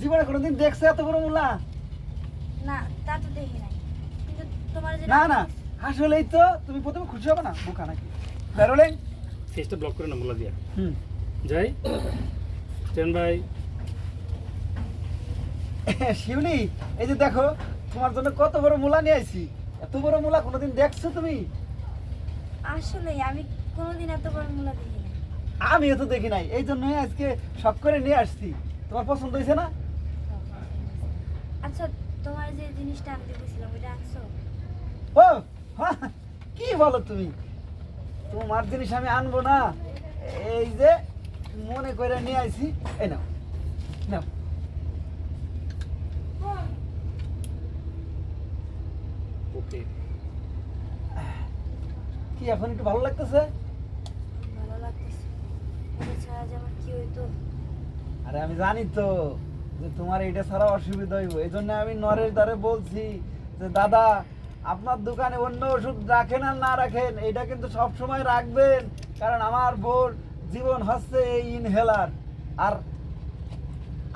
জীবনে কোনোদিন দেখছ এত বড় মুলা না তা তো দেখি নাই। কিন্তু তোমার যে না না আসলেই তো তুমি প্রথমে খুশি হবে না বোকা নাকি? রোলিং ফেসটা ব্লক করে না মুলা দিয়া। হুম। যাই স্ট্যান্ড বাই শিউলি এই যে দেখো তোমার জন্য কত বড় মুলা নিয়ে আইছি। এত বড় মুলা কোনোদিন দেখছ তুমি? আসলে আমি কোনোদিন এত বড় মূলা দেখি আমিও তো দেখি নাই এই জন্যই আজকে শখ করে নিয়ে আসছি। তোমার পছন্দ হয়েছে না? আচ্ছা তোমার যে জিনিসটা আনছো? ও কি বলো তুমি? তোমার জিনিস আমি আনব না। এই যে মনে করে নিয়ে আইছি এই নাও নাও। ওকে। কি এখন একটু ভালো লাগতেছে? ভালো লাগতেছে। ছাড়া যে আমার কি হইতো? আরে আমি জানি তো। যে তোমার এটা ছাড়া অসুবিধা হইব। এই জন্য আমি নরেশ দ্বারে বলছি যে দাদা আপনার দোকানে অন্য ওষুধ রাখেন আর না রাখেন এটা কিন্তু সব সময় রাখবেন কারণ আমার বউর জীবন হচ্ছে এই ইনহেলার আর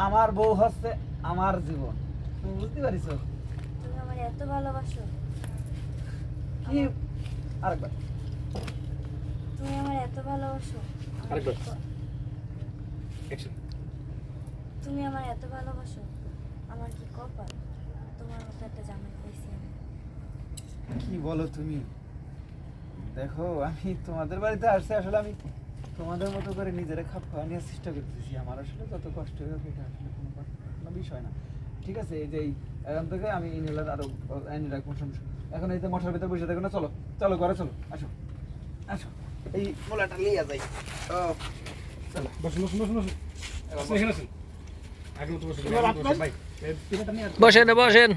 আমার বউ হচ্ছে আমার জীবন। তুমি বুঝতে পারিস? তুমি আমার এত ভালোবাসো। কি? আরেকবার। তুমি আমার এত ভালোবাসো। আরেকবার। অ্যাকশন তুমি আমার এত ভালোবাসো আমার কি কপাল? তোমার মতো একটা জামাই পাইছি আমি। কি বলো তুমি? দেখো আমি তোমাদের বাড়িতে আসছি আসলে আমি তোমাদের মতো করে নিজেরা খাপ খাওয়া নেওয়ার চেষ্টা করতেছি। আমার আসলে যত কষ্ট হোক এটা আসলে কোনো কোনো বিষয় না। ঠিক আছে এই যে এই এখন থেকে আমি ইনহেলার আরও এনে রাখব। এখন এই যে মশার ভিতরে বসে থাকো না চলো চলো ঘরে চলো আসো আসো। এই মোলাটা লিয়ে যাই। ও চলো বসুন বসুন বসুন বসুন এখানে বসেন বসেন।